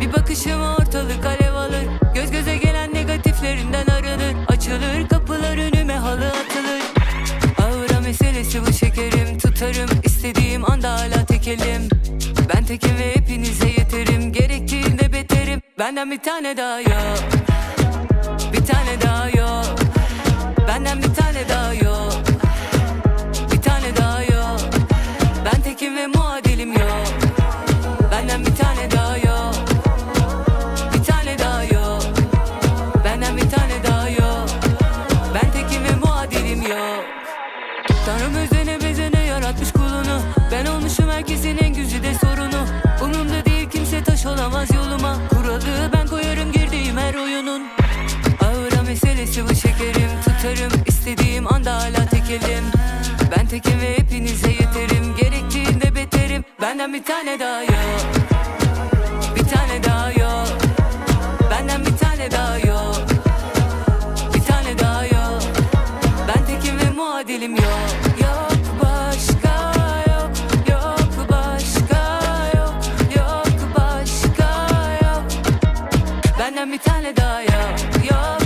Bir bakışım ortalık alev alır. Göz göze gelen negatiflerinden aranır Açılır kapılar önüme halı atılır. Ağıra meselesi bu şekerim Tutarım. İstediğim anda hala tekelim Ben tekim ve hepinize yeterim. Gerektiğinde beterim. Benden bir tane daha yok. Bir tane daha yok. Benden bir tane daha yok Tutarım istediğim anda hala tekelim Ben tekim ve hepinize yeterim. Gerektiğinde beterim. Benden bir tane daha yok. Bir tane daha yok. Benden bir tane daha yok. Bir tane daha yok. Ben tekim ve muadilim yok. Benden bir tane daha yok. Yok